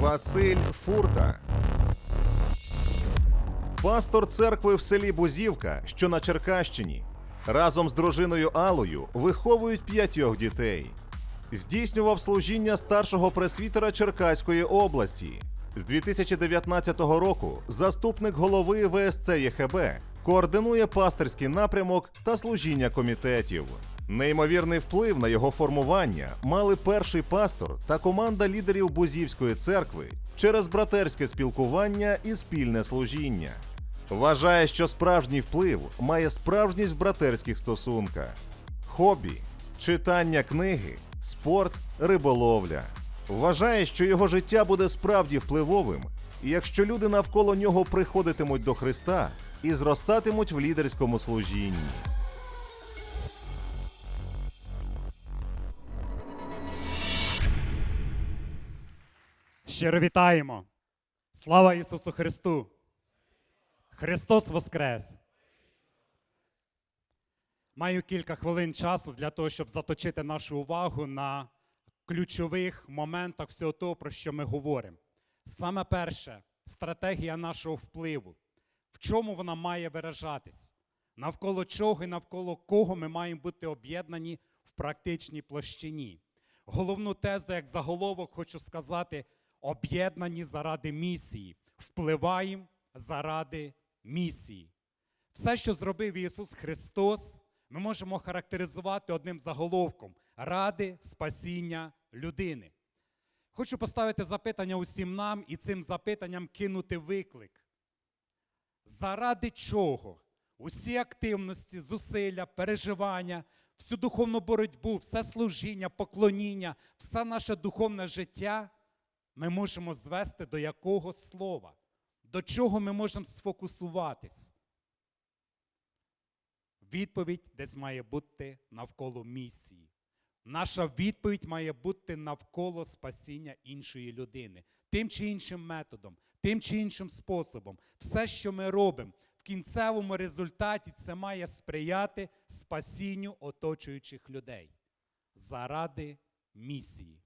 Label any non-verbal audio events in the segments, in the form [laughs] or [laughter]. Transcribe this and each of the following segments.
Василь Фурта. Пастор церкви в селі Бузівка, що на Черкащині. Разом з дружиною Алою виховують п'ятьох дітей. Здійснював служіння старшого пресвітера Черкаської області. З 2019 року заступник голови ВСЦ ЄХБ координує пастирський напрямок та служіння комітетів. Неймовірний вплив на його формування мали перший пастор та команда лідерів Бузівської церкви через братерське спілкування і спільне служіння. Вважає, що справжній вплив має справжність в братерських стосунках. Хобі, читання книги, спорт, риболовля. Вважає, що його життя буде справді впливовим, якщо люди навколо нього приходитимуть до Христа і зростатимуть в лідерському служінні. Щиро вітаємо! Слава Ісусу Христу! Христос Воскрес! Маю кілька хвилин часу для того, щоб заточити нашу увагу на ключових моментах всього того, про що ми говоримо. Саме перше стратегія нашого впливу. В чому вона має виражатись? Навколо чого і навколо кого ми маємо бути об'єднані в практичній площині. Головну тезу, як заголовок, хочу сказати: об'єднані заради місії, впливаємо заради місії. Все, що зробив Ісус Христос, ми можемо характеризувати одним заголовком ради спасіння людини. Хочу поставити запитання усім нам і цим запитанням кинути виклик. Заради чого? Усі активності, зусилля, переживання, всю духовну боротьбу, все служіння, поклоніння, все наше духовне життя ми можемо звести до якого слова? До чого ми можемо сфокусуватись? Відповідь десь має бути навколо місії. Наша відповідь має бути навколо спасіння іншої людини, тим чи іншим методом, тим чи іншим способом. Все, що ми робимо, в кінцевому результаті це має сприяти спасінню оточуючих людей заради місії.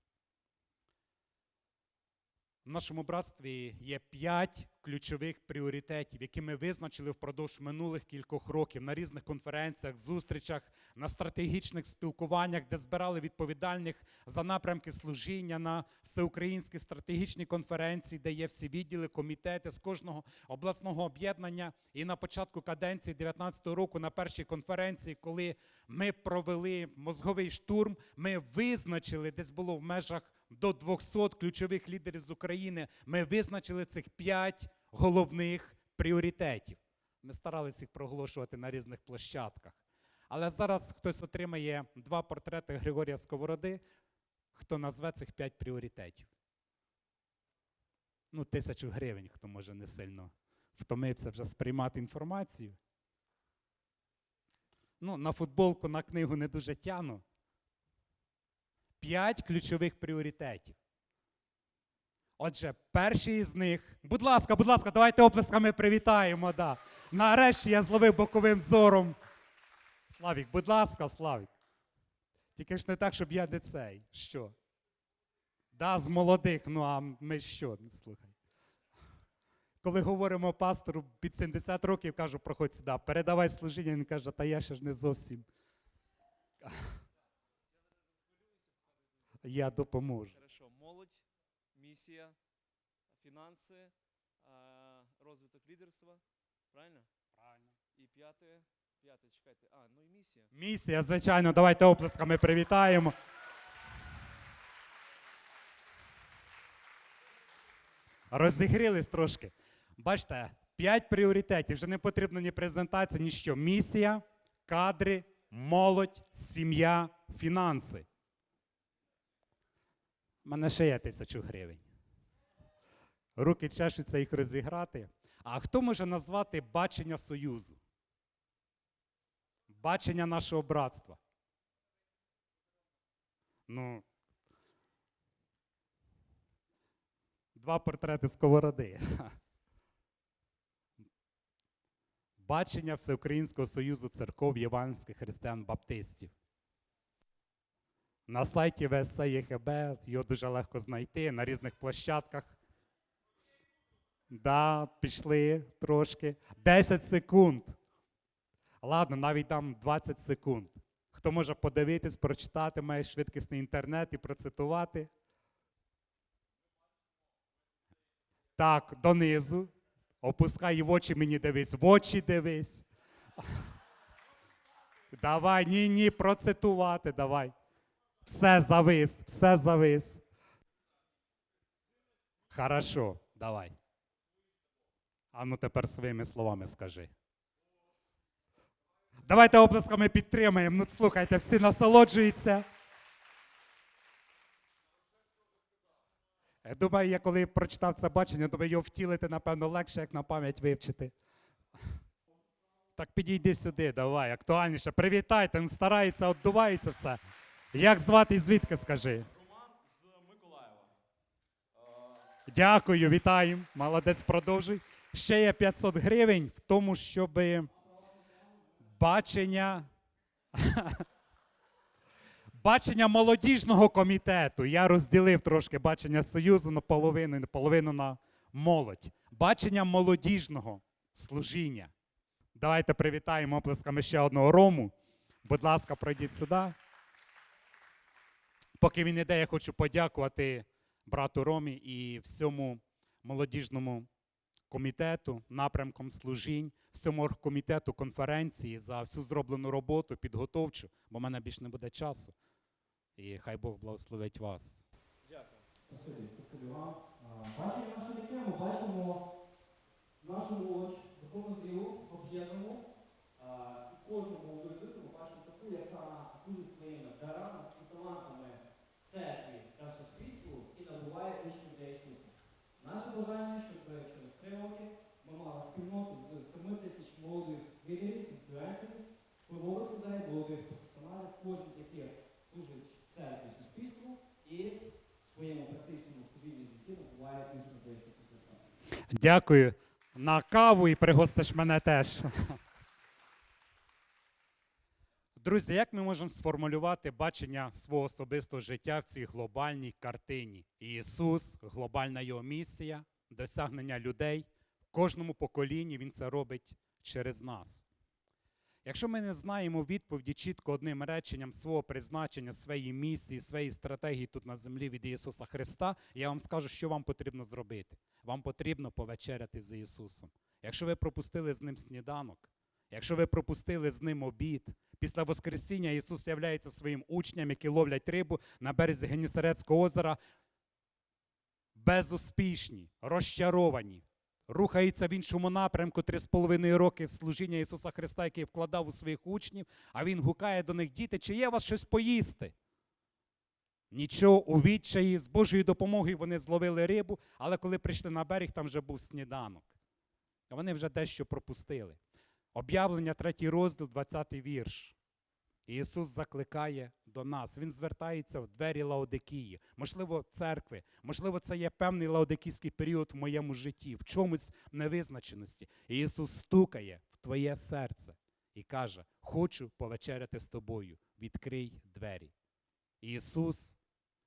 В нашому братстві є п'ять ключових пріоритетів, які ми визначили впродовж минулих кількох років на різних конференціях, зустрічах, на стратегічних спілкуваннях, де збирали відповідальних за напрямки служіння на всеукраїнській стратегічній конференції, де є всі відділи, комітети з кожного обласного об'єднання. І на початку каденції 2019 року, на першій конференції, коли ми провели мозговий штурм, ми визначили, десь було в межах до 200 ключових лідерів з України. Ми визначили цих п'ять головних пріоритетів. Ми старалися їх проголошувати на різних площадках. Але зараз хтось отримає два портрети Григорія Сковороди, хто назве цих п'ять пріоритетів. Ну, тисячу гривень, хто може не сильно втомився вже сприймати інформацію. Ну, на футболку, на книгу не дуже тяну. П'ять ключових пріоритетів. Отже, перший із них. Будь ласка, будь ласка, давайте оплесками привітаємо. Да. Нарешті я зловив боковим зором. Славік, будь ласка, Славік. Тільки ж не так, щоб я не цей. Що? Да, з молодих, ну а ми що? Слухай. Коли говоримо пастору під 70 років, кажу, проходь сюди, передавай служіння, він каже, та я ще ж не зовсім. Я допоможу. Хорошо, молодь, місія, фінанси, розвиток лідерства. Правильно? Правильно. І п'яте, п'яте, чекайте. А, ну і місія. Місія, звичайно, давайте оплесками привітаємо. Розігрілись трошки. Бачите, п'ять пріоритетів. Вже не потрібно ні презентація, ні що. Місія, кадри, молодь, сім'я, фінанси. У мене ще є тисячу гривень. Руки чешуться їх розіграти. А хто може назвати бачення Союзу? Бачення нашого братства. Ну. Два портрети сковороди. Бачення Всеукраїнського Союзу церков євангельських християн-баптистів. На сайті ВСЄХБ його дуже легко знайти на різних площадках. Да, пішли трошки. 10 секунд. Ладно, навіть дам 20 секунд. Хто може подивитись, прочитати, має швидкісний інтернет і процитувати. Так, донизу. Опускай в очі мені дивись. В очі дивись. Давай, ні, ні, процитувати, давай. Все завис, все завис. Хорошо, давай. А ну тепер своїми словами скажи. Давайте оплесками підтримаємо. Ну слухайте, всі насолоджуються. Я думаю, я коли прочитав це бачення, думаю, його втілити, напевно, легше, як на пам'ять вивчити. Так підійди сюди, давай, актуальніше. Привітайте, він старається, отдувається все. Як звати і звідки скажи? Роман з Миколаєва. Дякую, вітаємо. Молодець, продовжуй. Ще є 500 гривень в тому, щоб бачення. [laughs] Бачення молодіжного комітету. Я розділив трошки бачення Союзу на половину, половину на молодь. Бачення молодіжного служіння. Давайте привітаємо оплесками ще одного Рому. Будь ласка, пройдіть сюди. Поки він іде, я хочу подякувати брату Ромі і всьому молодіжному комітету, напрямком служінь, всьому оргкомітету конференції за всю зроблену роботу, підготовчу, бо в мене більше не буде часу. І хай Бог благословить вас. Дякую. Спасибі, спасибі вам. Бачимо таке, ми бачимо нашу молодь, духовну зрілу, об'єднану. Кожну молоду людину бачимо таку, яка служить своїми дарами і талантами церкві та суспільству і набуває інших людей Ісуса. Наше бажання, щоб через три роки ми мали спільноту з 7 тисяч молодих лідерів, інфлюенсерів, впливових людей, молодих професіоналів, кожен з яких служить церкві суспільству і в своєму практичному служінні житті набуває інших людей Ісуса Христа. Дякую. На каву і пригостиш мене теж. Друзі, як ми можемо сформулювати бачення свого особистого життя в цій глобальній картині? Ісус, глобальна його місія, досягнення людей. В кожному поколінні Він це робить через нас. Якщо ми не знаємо відповіді чітко одним реченням свого призначення, своєї місії, своєї стратегії тут на землі від Ісуса Христа, я вам скажу, що вам потрібно зробити. Вам потрібно повечеряти з Ісусом. Якщо ви пропустили з ним сніданок, якщо ви пропустили з ним обід, після Воскресіння Ісус являється своїм учням, які ловлять рибу на березі Генісарецького озера, безуспішні, розчаровані, рухається в іншому напрямку три з половиною роки в служіння Ісуса Христа, який вкладав у своїх учнів, а Він гукає до них, діти, чи є у вас щось поїсти? Нічого у відчаї, з Божою допомогою вони зловили рибу, але коли прийшли на берег, там вже був сніданок. Вони вже дещо пропустили. Об'явлення, третій розділ, 20 вірш. Ісус закликає до нас. Він звертається в двері Лаодикії, можливо, церкви, можливо, це є певний лаодикійський період в моєму житті, в чомусь невизначеності. І Ісус стукає в твоє серце і каже: Хочу повечеряти з тобою. Відкрий двері. Ісус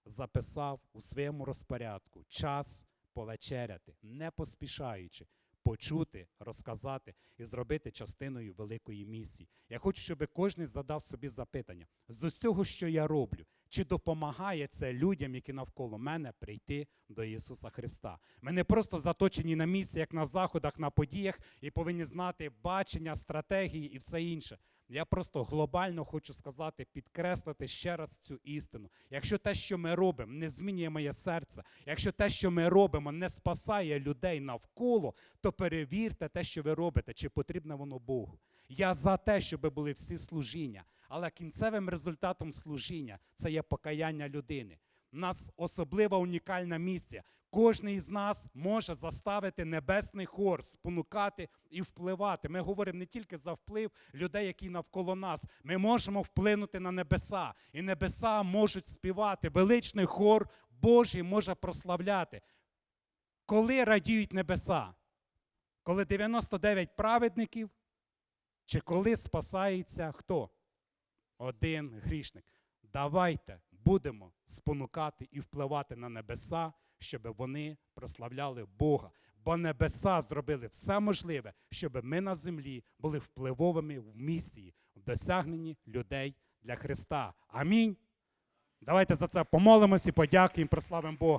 записав у своєму розпорядку час повечеряти, не поспішаючи, почути, розказати і зробити частиною великої місії. Я хочу, щоб кожен задав собі запитання з усього, що я роблю, чи допомагає це людям, які навколо мене прийти до Ісуса Христа. Ми не просто заточені на місці, як на заходах, на подіях, і повинні знати бачення, стратегії і все інше. Я просто глобально хочу сказати, підкреслити ще раз цю істину. Якщо те, що ми робимо, не змінює моє серце, якщо те, що ми робимо, не спасає людей навколо, то перевірте те, що ви робите, чи потрібно воно Богу. Я за те, щоб були всі служіння, але кінцевим результатом служіння це є покаяння людини. У нас особлива унікальна місія. Кожен із нас може заставити небесний хор спонукати і впливати. Ми говоримо не тільки за вплив людей, які навколо нас. Ми можемо вплинути на небеса, і небеса можуть співати. Величний хор Божий може прославляти. Коли радіють небеса? Коли 99 праведників, чи коли спасається хто? Один грішник. Давайте будемо спонукати і впливати на небеса, щоб вони прославляли Бога. Бо небеса зробили все можливе, щоб ми на землі були впливовими в місії, в досягненні людей для Христа. Амінь. Давайте за це помолимось і подякуємо, прославимо Бога.